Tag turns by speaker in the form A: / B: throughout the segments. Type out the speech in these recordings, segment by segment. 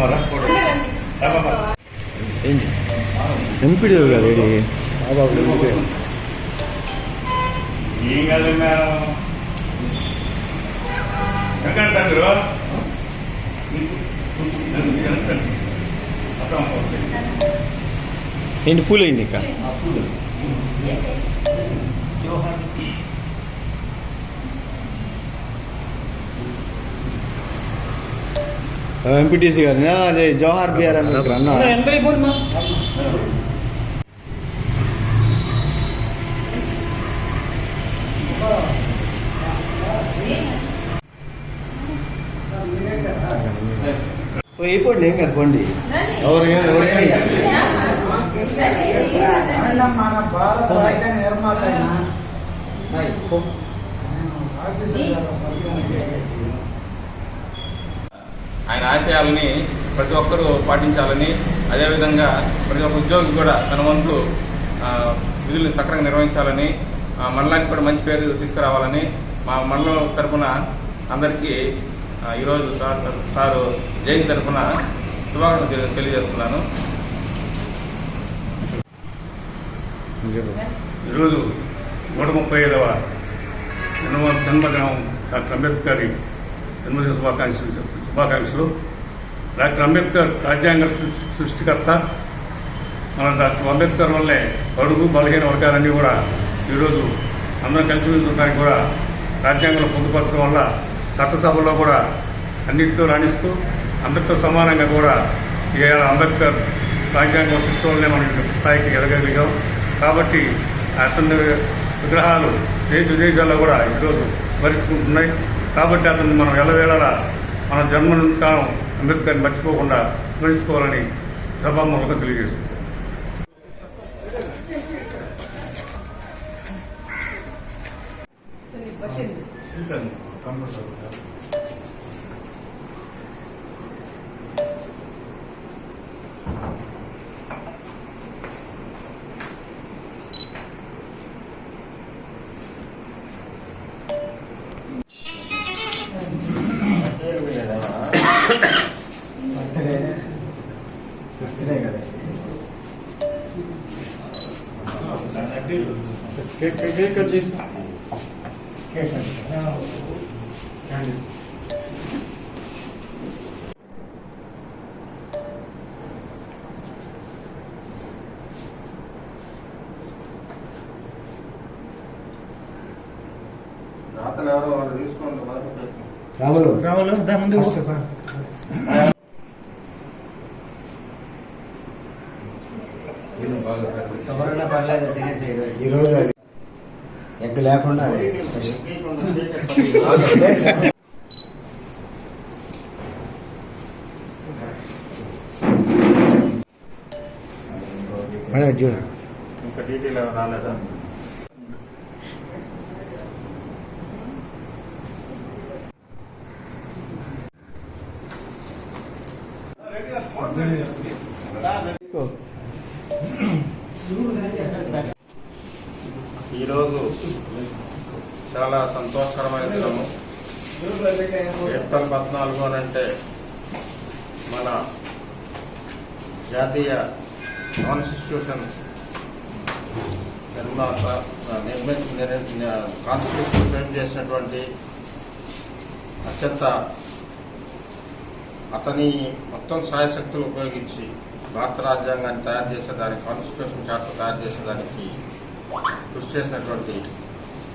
A: అమ్మరా
B: ఏంటి? ఎంపీడీ గారు ఏడి? బాబాబు ఎంపీడీ
A: ఏం కాదు మేడం. ఎక్కడ తండ్రి?
B: ఏంటి పూలు. ఏంటి ఇక ఎంపీటీసీ గారు నా, అదే జవహర్ బిఆర్ అంబేద్కర్ అన్న అయిపోండి ఏం కాదు పోండి ఎవరికైనా ఎవరికైనా
C: ఆయన మన భారత రాజ్యాంగ నిర్మాత
D: ఆయన ఆశయాలని ప్రతి ఒక్కరూ పాటించాలని అదేవిధంగా ప్రతి ఒక్క ఉద్యోగి కూడా తన వంతు విధులను సక్రంగా సక్రమంగా నిర్వహించాలని మండలానికి కూడా మంచి పేరు తీసుకురావాలని మా మండలం తరపున అందరికీ ఈరోజు సార్ సారు జయంతి తరపున శుభాకాంక్షలు తెలియజేస్తున్నాను.
A: ఈరోజు నూట ముప్పై ఐదవ జన్మ జన్మదినం డాక్టర్ అంబేద్కర్ జన్మదిన శుభాకాంక్షలు శుభాకాంక్షలు. డాక్టర్ అంబేద్కర్ రాజ్యాంగ సృష్టికర్త. మన డాక్టర్ అంబేద్కర్ వల్లే బడుగు బలహీన వర్గాలన్నీ కూడా ఈరోజు అందరం కలిసి ఉండడానికి కూడా రాజ్యాంగంలో పొందుపరచడం వల్ల చట్టసభలో కూడా అన్నింటితో రాణిస్తూ అందరితో సమానంగా కూడా ఇవాళ అంబేద్కర్ రాజ్యాంగం సృష్టి మనం స్థాయికి ఎదగలిగాం. కాబట్టి అతని విగ్రహాలు దేశ విదేశాల్లో కూడా ఈరోజు మరించుకుంటున్నాయి కాబట్టి అతన్ని మనం ఎల్లవేళలా మన జన్మనంతకాలం అంబేద్కర్ని మర్చిపోకుండా స్మరించుకోవాలని సభాముఖంగా తెలియజేస్తుంది
C: బర్త్డే కదా.
B: కేక్ కేక్ కట్ చేసి
C: కేక్ కట్.
D: రాతలు ఎవరో వాళ్ళు తీసుకోండి
C: రాములు.
E: రాములు ముందు
F: ఎవరైనా పర్లేదు తినేసేయడం
C: ఈరోజు అది ఎగ్ లేకుండా అది స్పెషల్
B: మేడం చూడు
D: ఇంకా డీటెయిల్ ఏమైనా రాలేదా ఈరోజు చాలా సంతోషకరమైన దినము. ఏప్రిల్ పద్నాలుగు అంటే మన జాతీయ కాన్స్టిట్యూషన్ నిర్మాత నిర్మించిన కాన్స్టిట్యూషన్ ఫ్రేమ్ చేసినటువంటి అత్యంత అతని మొత్తం సాయశక్తులు ఉపయోగించి భారత రాజ్యాంగాన్ని తయారు చేసేదానికి కాన్స్టిట్యూషన్ చార్టర్ తయారు చేసేదానికి కృషి చేసినటువంటి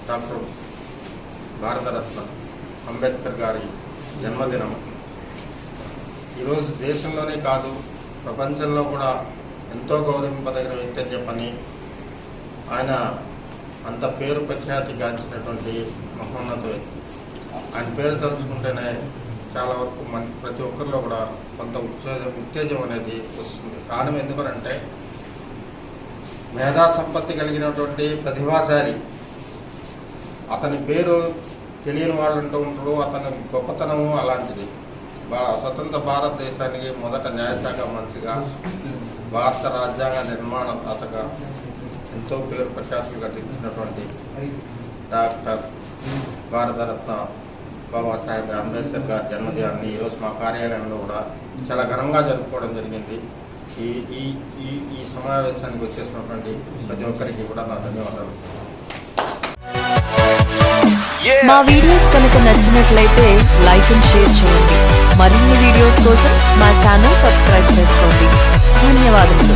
D: డాక్టర్ భారతరత్న అంబేద్కర్ గారి జన్మదినం. ఈరోజు దేశంలోనే కాదు ప్రపంచంలో కూడా ఎంతో గౌరవింపదగిన వ్యక్తి అని చెప్పని ఆయన అంత పేరు ప్రఖ్యాతి గాంచినటువంటి మహోన్నత వ్యక్తి. ఆయన పేరు తలుచుకుంటేనే చాలా వరకు మన ప్రతి ఒక్కరిలో కూడా కొంత ఉత్తేజం ఉత్తేజం అనేది వస్తుంది. కారణం ఎందుకనంటే మేధా సంపత్తి కలిగినటువంటి ప్రతిభాశాలి. అతని పేరు తెలియని వాళ్ళు అంటూ ఉంటారు అతని గొప్పతనము అలాంటిది. బా స్వతంత్ర భారతదేశానికి మొదట న్యాయశాఖ మంత్రిగా భారత రాజ్యాంగ నిర్మాణదాతగా ఎంతో పేరు ప్రఖ్యాతులు గడించినటువంటి డాక్టర్ భారతరత్న బాబాసాహెబ్ అంబేద్కర్ గారి జన్మదినాన్ని ఈరోజు మా కార్యాలయంలో కూడా చాలా ఘనంగా జరుపుకోవడం జరిగింది. ఈ ఈ ఈ ఈ సమావేశానికి వచ్చేసినటువంటి ప్రతి ఒక్కరికి కూడా నా ధన్యవాదాలు.
E: మా వీడియోస్ కనుక నచ్చినట్లయితే లైక్ అండ్ షేర్ చేయండి. మరిన్ని వీడియోస్ కోసం మా ఛానల్ సబ్స్క్రైబ్ చేసుకోండి. ధన్యవాదములు.